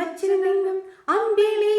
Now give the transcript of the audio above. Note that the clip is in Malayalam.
അച്ചിൽ നിന്നും അമ്പിളി